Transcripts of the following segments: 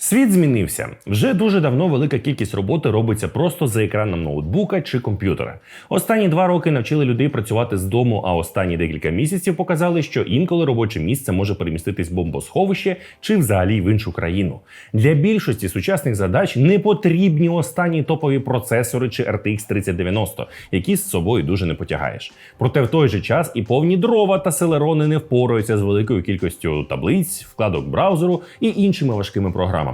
Світ змінився. Вже дуже давно велика кількість роботи робиться просто за екраном ноутбука чи комп'ютера. Останні два роки навчили людей працювати з дому, а останні декілька місяців показали, що інколи робоче місце може переміститись в бомбосховище чи взагалі в іншу країну. Для більшості сучасних задач не потрібні останні топові процесори чи RTX 3090, які з собою дуже не потягаєш. Проте в той же час і повні дрова та селерони не впораються з великою кількістю таблиць, вкладок браузеру і іншими важкими програмами.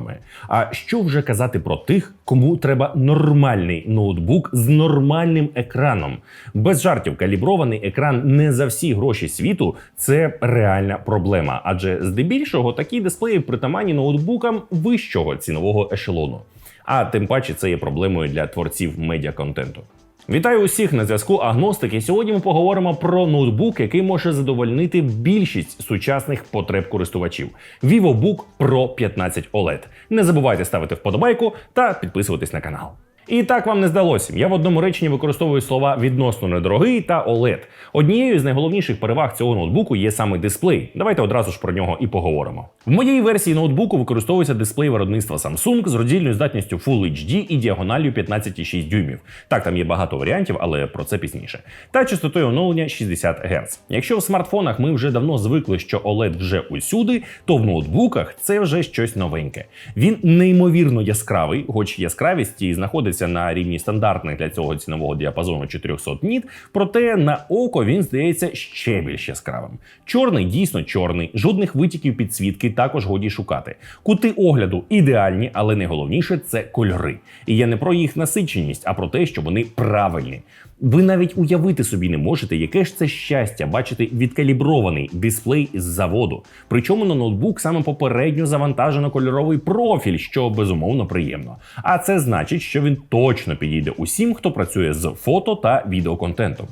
А що вже казати про тих, кому треба нормальний ноутбук з нормальним екраном? Без жартів, калібрований екран не за всі гроші світу це реальна проблема, адже здебільшого такі дисплеї притаманні ноутбукам вищого цінового ешелону. А тим паче це є проблемою для творців медіаконтенту. Вітаю усіх на зв'язку Агностики. Сьогодні ми поговоримо про ноутбук, який може задовольнити більшість сучасних потреб користувачів. VivoBook Pro 15 OLED. Не забувайте ставити вподобайку та підписуватись на канал. І так вам не здалося. Я в одному реченні використовую слова відносно недорогий та OLED. Однією з найголовніших переваг цього ноутбуку є саме дисплей. Давайте одразу ж про нього і поговоримо. В моїй версії ноутбуку використовується дисплей виробництва Samsung з роздільною здатністю Full HD і діагоналлю 15,6 дюймів. Так, там є багато варіантів, але про це пізніше. Та частотою оновлення 60 Гц. Якщо в смартфонах ми вже давно звикли, що OLED вже усюди, то в ноутбуках це вже щось новеньке. Він неймовірно яскравий, хоч яскравість і знаходиться на рівні стандартних для цього цінового діапазону 400 ніт, проте на око він здається ще більш яскравим. Чорний дійсно чорний, жодних витіків підсвітки також годі шукати. Кути огляду ідеальні, але найголовніше це кольори. І я не про їх насиченість, а про те, що вони правильні. Ви навіть уявити собі не можете, яке ж це щастя бачити відкалібрований дисплей з заводу. Причому на ноутбук саме попередньо завантажено кольоровий профіль, що безумовно приємно. А це значить, що він точно підійде усім, хто працює з фото та відеоконтентом.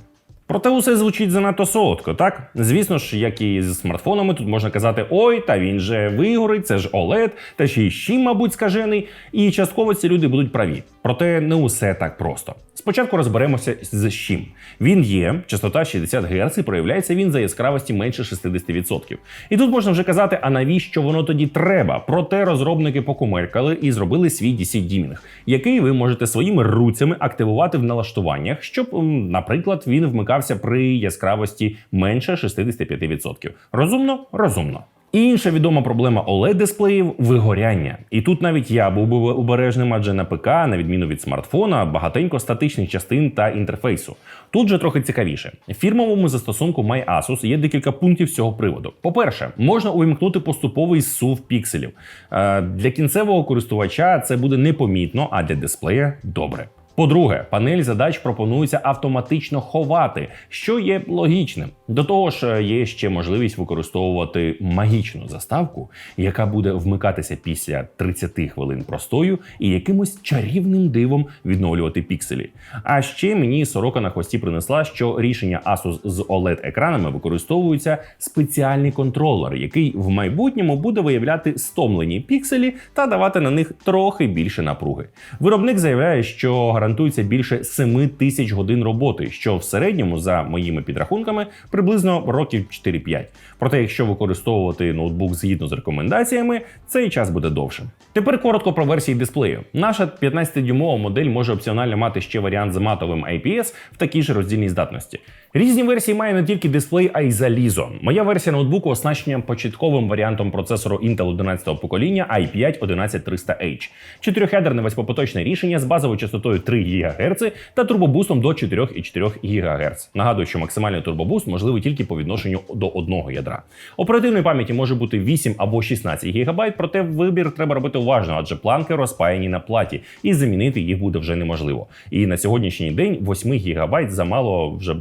Проте усе звучить занадто солодко, так? Звісно ж, як і з смартфонами, тут можна казати: ой, та він же вигорить, це ж OLED, та ще й щим, мабуть, скажений. І частково ці люди будуть праві. Проте не усе так просто. Спочатку розберемося з чим. Він є, частота 60 Гц, і проявляється він за яскравості менше 60%. І тут можна вже казати, а навіщо воно тоді треба? Проте розробники покумеркали і зробили свій DC Dimming, який ви можете своїми руцями активувати в налаштуваннях, щоб, наприклад, він вмикався при яскравості менше 65%. Розумно? Розумно. Інша відома проблема oled дисплеїв вигоряння. І тут навіть я був би обережним, адже на ПК, на відміну від смартфона, багатенько статичних частин та інтерфейсу. Тут же трохи цікавіше. В фірмовому застосунку MyAsus є декілька пунктів з цього приводу. По-перше, можна увімкнути поступовий сув пікселів. Е, для кінцевого користувача це буде непомітно, а для дисплея добре. По-друге, панель задач пропонується автоматично ховати, що є логічним. До того ж, є ще можливість використовувати магічну заставку, яка буде вмикатися після 30 хвилин простою і якимось чарівним дивом відновлювати пікселі. А ще мені сорока на хвості принесла, що рішення Asus з oled екранами використовується спеціальний контролер, який в майбутньому буде виявляти стомлені пікселі та давати на них трохи більше напруги. Виробник заявляє, що гарантується більше 7 тисяч годин роботи, що в середньому, за моїми підрахунками, приблизно років 4-5. Проте, якщо використовувати ноутбук згідно з рекомендаціями, цей час буде довшим. Тепер коротко про версії дисплею. Наша 15-дюймова модель може опціонально мати ще варіант з матовим IPS в такій ж роздільній здатності. Різні версії має не тільки дисплей, а й залізо. Моя версія ноутбуку оснащена початковим варіантом процесору Intel 11 покоління i5 11300H. Чотирьохядерне восьмипоточне рішення з базовою частотою 3 ГГц та турбобустом до 4,4 ГГц. Нагадую, що максимальний турбобуст можливий тільки по відношенню до одного ядра. Оперативної пам'яті може бути 8 або 16 ГБ, проте вибір треба робити уважно, адже планки розпаяні на платі, і замінити їх буде вже неможливо. І на сьогоднішній день 8 ГБ замало вже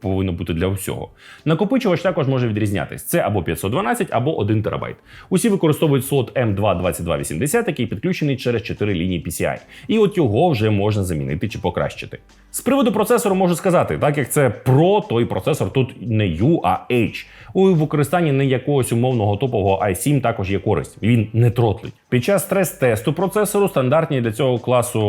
повинно бути для всього. Накопичувач також може відрізнятись: це або 512, або 1 ТБ. Усі використовують слот M22280, який підключений через 4 лінії PCI. І от його вже можна замінити чи покращити. З приводу процесору можу сказати, так як це Pro, той процесор тут не U, а H. У використанні не якогось умовного топового i7 також є користь. Він не тротлить. Під час стрес-тесту процесору стандартні для цього класу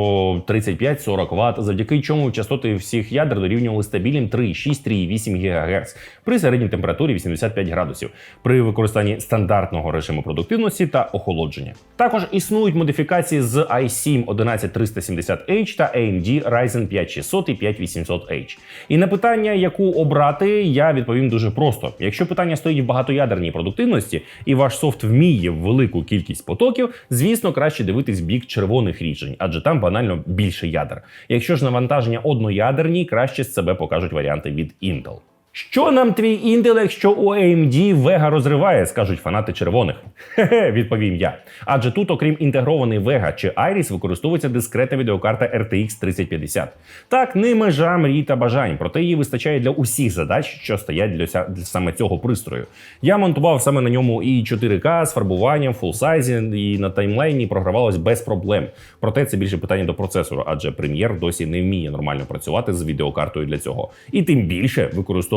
35-40 Вт, завдяки чому частоти всіх ядер дорівнювали стабільним 3,6-3,8 ГГц при середній температурі 85 градусів при використанні стандартного режиму продуктивності та охолодження. Також існують модифікації з i7 11370H та AMD Ryzen 5600 і 5800H. І на питання, яку обрати, я відповім дуже просто. Якщо питання стоїть в багатоядерній продуктивності, і ваш софт вміє велику кількість потоків, звісно, краще дивитись бік червоних рішень, адже там банально більше ядер. Якщо ж навантаження одноядерні, краще з себе покажуть варіанти від Intel. Що нам твій Intel, якщо у AMD Vega розриває, скажуть фанати червоних. Хе-хе, відповім я. Адже тут, окрім інтегрований Vega чи Iris, використовується дискретна відеокарта RTX 3050. Так, не межа мрій та бажань, проте її вистачає для усіх задач, що стоять для, ся- для саме цього пристрою. Я монтував саме на ньому і 4К з фарбуванням, фулсайзі, і на таймлайні програвалось без проблем. Проте це більше питання до процесору, адже Premiere досі не вміє нормально працювати з відеокартою для цього. І тим більше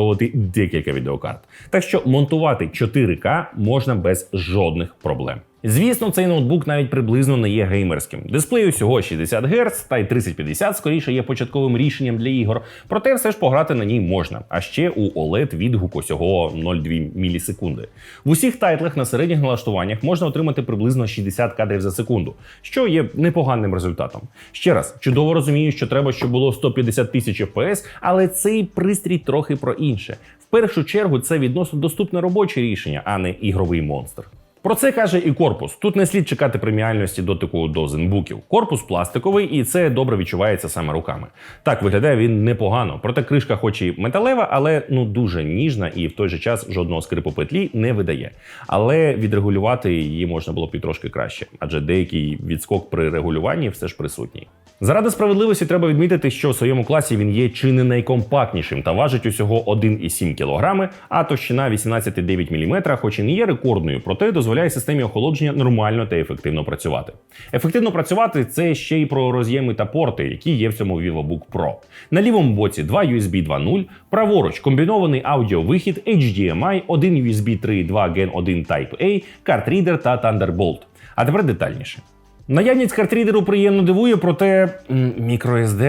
використовувати декілька відеокарт. Так що монтувати 4К можна без жодних проблем. Звісно, цей ноутбук навіть приблизно не є геймерським. Дисплей усього 60 Гц, та й 3050 скоріше є початковим рішенням для ігор, проте все ж пограти на ній можна. А ще у OLED відгук усього 0,2 мілісекунди. В усіх тайтлах на середніх налаштуваннях можна отримати приблизно 60 кадрів за секунду, що є непоганим результатом. Ще раз, чудово розумію, що треба, щоб було 150 тисяч FPS, але цей пристрій трохи про інше. В першу чергу це відносно доступне робоче рішення, а не ігровий монстр. Про це каже і корпус. Тут не слід чекати преміальності дотику до зенбуків. Корпус пластиковий, і це добре відчувається саме руками. Так виглядає він непогано. Проте кришка, хоч і металева, але ну дуже ніжна і в той же час жодного скрипу петлі не видає. Але відрегулювати її можна було б і трошки краще, адже деякий відскок при регулюванні все ж присутній. Заради справедливості треба відмітити, що в своєму класі він є чи не найкомпактнішим та важить усього 1,7 кг, а товщина 18,9 мм, хоч і не є рекордною, проте дозволяє системі охолодження нормально та ефективно працювати. Ефективно працювати це ще й про роз'єми та порти, які є в цьому VivoBook Pro. На лівому боці два USB 2.0, праворуч комбінований аудіовихід HDMI, один USB 3.2 Gen 1 Type A, картрідер та Thunderbolt. А тепер детальніше. Наявність картрідеру приємно дивує, проте м,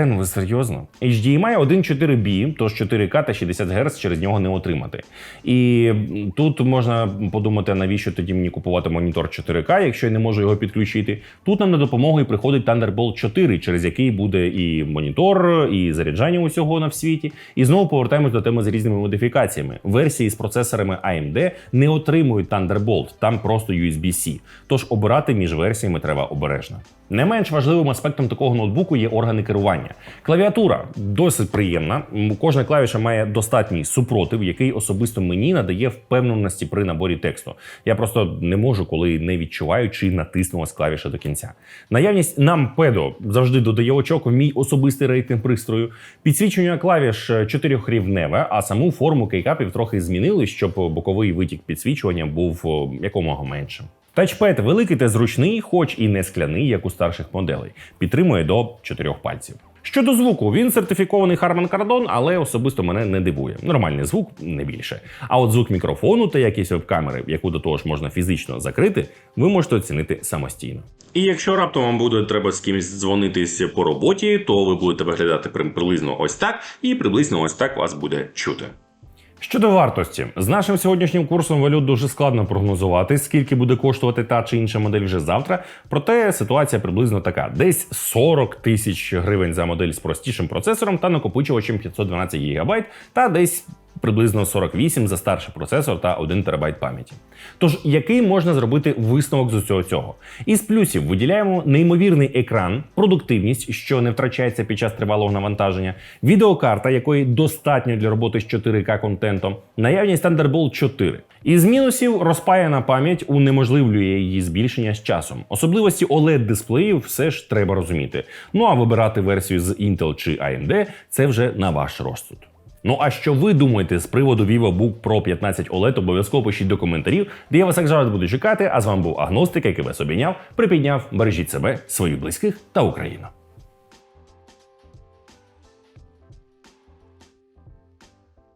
ну ви серйозно. HDMI 1.4B, тож 4К та 60 Гц через нього не отримати. І тут можна подумати, навіщо тоді мені купувати монітор 4К, якщо я не можу його підключити. Тут нам на допомогу і приходить Thunderbolt 4, через який буде і монітор, і заряджання усього на світі. І знову повертаємось до теми з різними модифікаціями. Версії з процесорами AMD не отримують Thunderbolt, там просто USB-C. Тож обирати між версіями треба обережно. Не менш важливим аспектом такого ноутбуку є органи керування. Клавіатура досить приємна. Кожна клавіша має достатній супротив, який особисто мені надає впевненості при наборі тексту. Я просто не можу, коли не відчуваю, чи натиснулась клавіша до кінця. Наявність нампедо завжди додає очок в мій особистий рейтинг пристрою. Підсвічування клавіш е, чотирьохрівневе, а саму форму кейкапів трохи змінили, щоб боковий витік підсвічування був якомога меншим. Тачпед великий та зручний, хоч і не скляний, як у старших моделей. Підтримує до чотирьох пальців. Щодо звуку, він сертифікований Harman Kardon, але особисто мене не дивує. Нормальний звук не більше. А от звук мікрофону та якість веб-камери, яку до того ж можна фізично закрити, ви можете оцінити самостійно. І якщо раптом вам буде треба з кимось дзвонитись по роботі, то ви будете виглядати приблизно ось так, і приблизно ось так вас буде чути. Щодо вартості, з нашим сьогоднішнім курсом валют дуже складно прогнозувати, скільки буде коштувати та чи інша модель вже завтра. Проте ситуація приблизно така: десь 40 тисяч гривень за модель з простішим процесором та накопичувачем 512 ГБ, та десь приблизно 48 за старший процесор та 1 ТБ пам'яті. Тож, який можна зробити висновок з усього цього? Із плюсів виділяємо неймовірний екран, продуктивність, що не втрачається під час тривалого навантаження, відеокарта, якої достатньо для роботи з 4К контентом, наявність Thunderbolt 4. Із мінусів розпаяна пам'ять унеможливлює її збільшення з часом. Особливості oled дисплеїв все ж треба розуміти. Ну а вибирати версію з Intel чи AMD – це вже на ваш розсуд. Ну а що ви думаєте з приводу VivoBook Pro 15 OLED, обов'язково пишіть до коментарів, де я вас як завжди буду чекати. А з вами був Агностик, який вас обійняв, припідняв, бережіть себе, своїх близьких та Україну.